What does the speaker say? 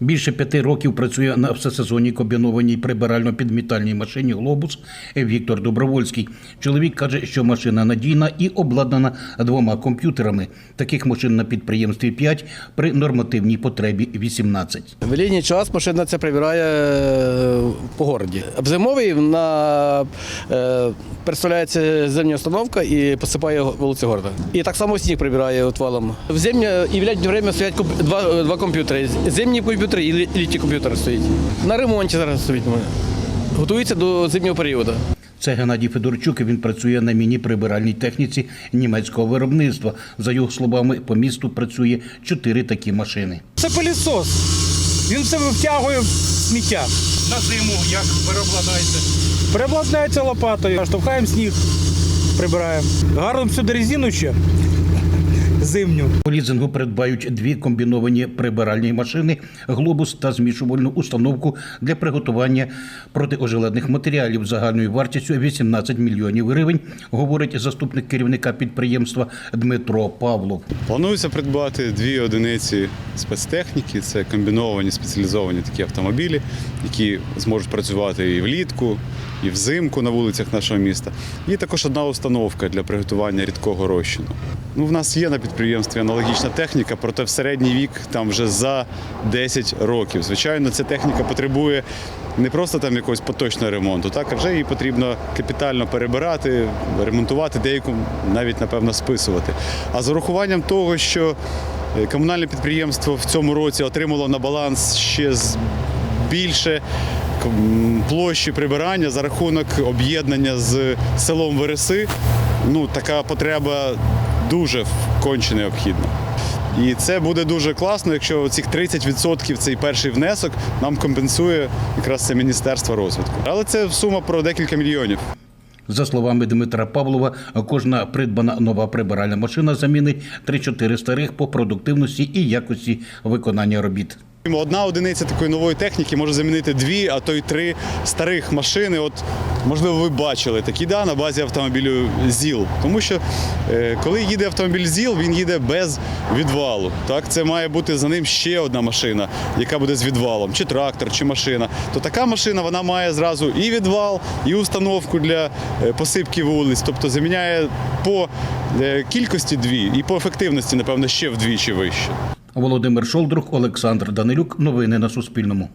Більше п'яти років працює на всесезонній комбінованій прибирально-підмітальній машині Глобус Віктор Добровольський. Чоловік каже, що машина надійна і обладнана двома комп'ютерами. Таких машин на підприємстві 5, при нормативній потребі 18. В літній час машина це прибирає е, по городі. В зимовий на е, представляється зимня установка і посипає вулиці города. І так само сніг прибирає от валом. В зимнє і в літнє время стоять два, два комп'ютери. Зимні комп'ютери і лі- літні комп'ютери стоять. На ремонті зараз стоїть. ми. Готується до зимнього періоду. Це Геннадій Федорчук. Він працює на міні-прибиральній техніці німецького виробництва. За його словами, по місту працює чотири такі машини. Це пилісос. Він в себе втягує сміття. На зиму як переобладаєте? Переобладнається лопатою, штовхаємо сніг, прибираємо. Гарно всюди резину ще зимню. У лізингу придбають дві комбіновані прибиральні машини, глобус та змішувальну установку для приготування протиожеледних матеріалів загальною вартістю 18 мільйонів гривень, говорить заступник керівника підприємства Дмитро Павлов. Планується придбати дві одиниці спецтехніки. Це комбіновані спеціалізовані такі автомобілі, які зможуть працювати і влітку, і взимку на вулицях нашого міста. І також одна установка для приготування рідкого розчину. Ну, в нас є на підприємстві аналогічна техніка, проте в середній вік там вже за 10 років. Звичайно, ця техніка потребує не просто там якогось поточного ремонту, так а вже її потрібно капітально перебирати, ремонтувати, деяку навіть напевно списувати. А з урахуванням того, що е, комунальне підприємство в цьому році отримало на баланс ще більше площі прибирання за рахунок об'єднання з селом Вереси, ну така потреба дуже конче необхідна. І це буде дуже класно, якщо цих 30% цей перший внесок нам компенсує якраз це Міністерство розвитку. Але це сума про декілька мільйонів. За словами Дмитра Павлова, кожна придбана нова прибиральна машина замінить 3-4 старих по продуктивності і якості виконання робіт. Одна одиниця такої нової техніки може замінити дві, а то й три старих машини. От можливо, ви бачили такі да, на базі автомобілю ЗІЛ. Тому що е, коли їде автомобіль ЗІЛ, він їде без відвалу. Так, це має бути за ним ще одна машина, яка буде з відвалом, чи трактор, чи машина. То така машина вона має зразу і відвал, і установку для е, посипки вулиць. Тобто заміняє по е, кількості дві і по ефективності, напевно, ще вдвічі вище. Володимир Шолдрух, Олександр Данилюк. Новини на Суспільному.